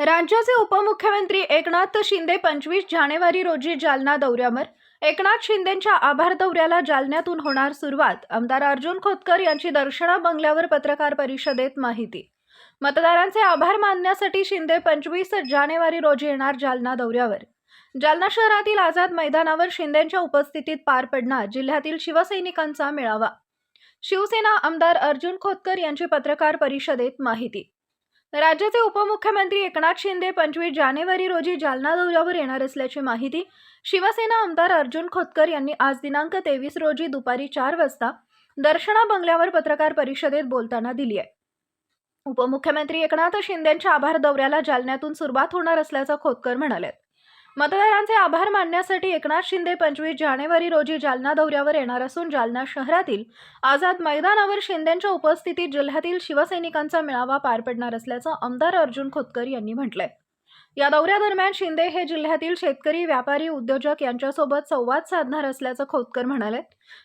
राज्याचे उपमुख्यमंत्री एकनाथ शिंदे पंचवीस जानेवारी रोजी जालना दौऱ्यावर. एकनाथ शिंदेंच्या आभार दौऱ्याला जालन्यातून होणार सुरुवात आमदार अर्जुन खोतकर यांची दर्शना बंगल्यावर पत्रकार परिषदेत माहिती. मतदारांचे आभार मानण्यासाठी शिंदे पंचवीस जानेवारी रोजी येणार जालना दौऱ्यावर. जालना शहरातील आझाद मैदानावर शिंदेंच्या उपस्थितीत पार पडणार जिल्ह्यातील शिवसैनिकांचा मेळावा. शिवसेना आमदार अर्जुन खोतकर यांची पत्रकार परिषदेत माहिती. राज्याचे उपमुख्यमंत्री एकनाथ शिंदे पंचवीस जानेवारी रोजी जालना दौऱ्यावर येणार असल्याची माहिती शिवसेना आमदार अर्जुन खोतकर यांनी आज दिनांक तेवीस रोजी दुपारी चार वाजता दर्शना बंगल्यावर पत्रकार परिषदेत बोलताना दिली आहे. उपमुख्यमंत्री एकनाथ शिंदेंच्या आभार दौऱ्याला जालन्यातून सुरुवात होणार असल्याचं खोतकर म्हणाले. मतदारांचे आभार मानण्यासाठी एकनाथ शिंदे पंचवीस जानेवारी रोजी जालना दौऱ्यावर येणार असून जालना शहरातील आझाद मैदानावर शिंदेंच्या उपस्थितीत जिल्ह्यातील शिवसैनिकांचा मेळावा पार पडणार असल्याचं आमदार अर्जुन खोतकर यांनी म्हटलंय. या दौऱ्यादरम्यान शिंदे हे जिल्ह्यातील शेतकरी व्यापारी उद्योजक यांच्यासोबत संवाद साधणार असल्याचं खोतकर म्हणाले.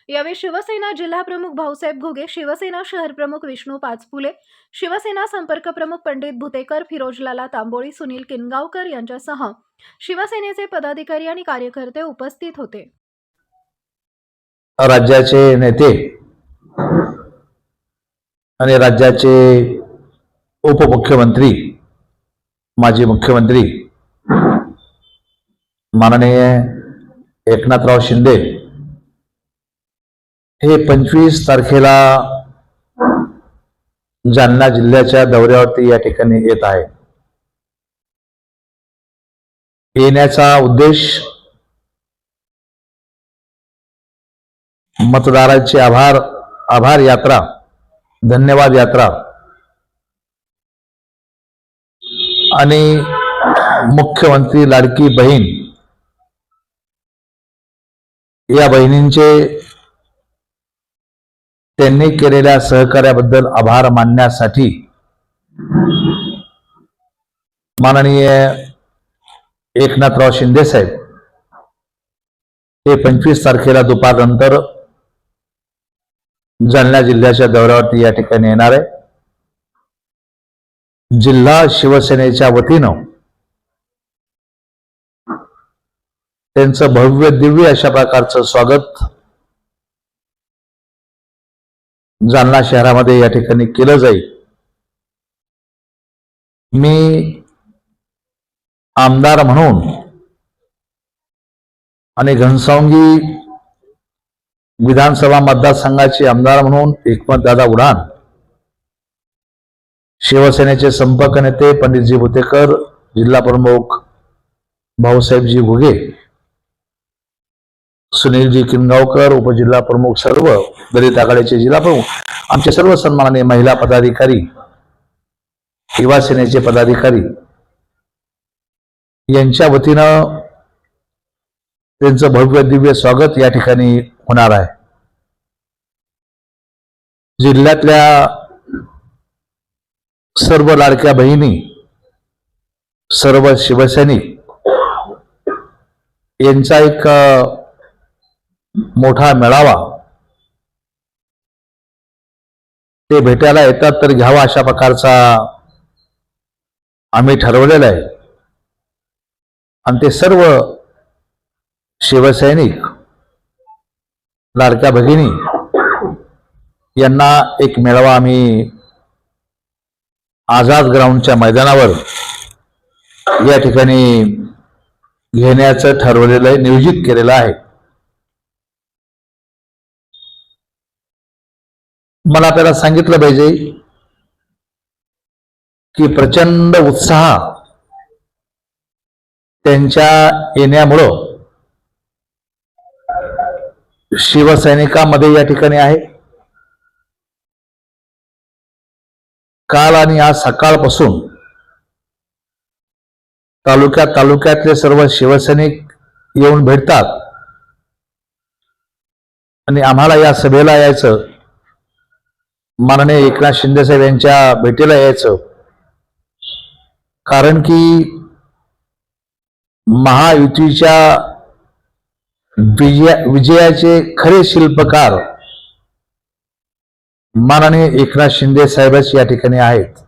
यावेळी शिवसेना जिल्हाप्रमुख भाऊसाहेब घुगे शिवसेना शहर प्रमुख विष्णू पाचपुले शिवसेना संपर्क प्रमुख पंडित भुतेकर फिरोजलाला तांबोळी सुनील किनगावकर यांच्यासह शिवसेनेचे पदाधिकारी आणि कार्यकर्ते उपस्थित होते. राज्याचे नेते आणि राज्याचे उपमुख्यमंत्री माजी मुख्यमंत्री माननीय एकनाथराव शिंदे हे पंचवीस तारखेला जालना जिल्ह्याच्या दौऱ्यावरती या ठिकाणी येत आहे. येण्याचा उद्देश मतदारांचे आभार आभार यात्रा धन्यवाद यात्रा आणि मुख्यमंत्री लाडकी बहीण या बहिणींचे त्यांनी केलेल्या सहकार्याबद्दल आभार मानण्यासाठी माननीय एकनाथराव शिंदे साहेब हे पंचवीस तारखेला दुपारनंतर जालना जिल्ह्याच्या दौऱ्यावरती या ठिकाणी येणार आहे. जिल्हा शिवसेनेच्या वतीनं. त्यांचं भव्य दिव्य अशा प्रकारचं स्वागत जालना शहरामध्ये या ठिकाणी केलं जाईल. मी आमदार म्हणून आणि घनसावंगी विधानसभा मतदारसंघाचे आमदार म्हणून एकमत दादा उडान शिवसेनेचे संपर्क नेते पंडितजी भुतेकर जिल्हा प्रमुख भाऊसाहेबजी घुगे सुनीलजी किनगावकर उपजिल्हा प्रमुख सर्व दलित आघाडीचे जिल्हा प्रमुख आमचे सर्व सन्माननीय महिला पदाधिकारी युवा सेनेचे पदाधिकारी यांच्या वतीनं त्यांचं भव्य दिव्य स्वागत या ठिकाणी होणार आहे. जिल्ह्यातल्या सर्व लाडक्या बहिणी सर्व शिवसैनिक यांचा एक मोठा मेळावा ते भेटायला येतात तर घ्यावा अशा प्रकारचा आम्ही ठरवलेला आहे. आणि ते सर्व शिवसैनिक लाडक्या भगिनी यांना एक मेळावा आम्ही आझाद ग्राउंडच्या मैदानावर या ठिकाणी घेण्याचं ठरवलेलं आहे नियोजित केलेलं आहे. मला आपल्याला सांगितलं पाहिजे की प्रचंड उत्साह त्यांच्या येण्यामुळं शिवसैनिकांमध्ये या ठिकाणी आहे. काल आणि आज सकाळपासून तालुक्यात तालुक्यातले सर्व शिवसैनिक येऊन भेटतात. आणि आम्हाला या सभेला यायचं. माननीय एकनाथ शिंदेसाहेब यांच्या भेटीला यायचं. कारण की महायुतीच्या विजया विजयाचे खरे शिल्पकार माननीय एकनाथ शिंदे साहेबच या ठिकाणी आहेत.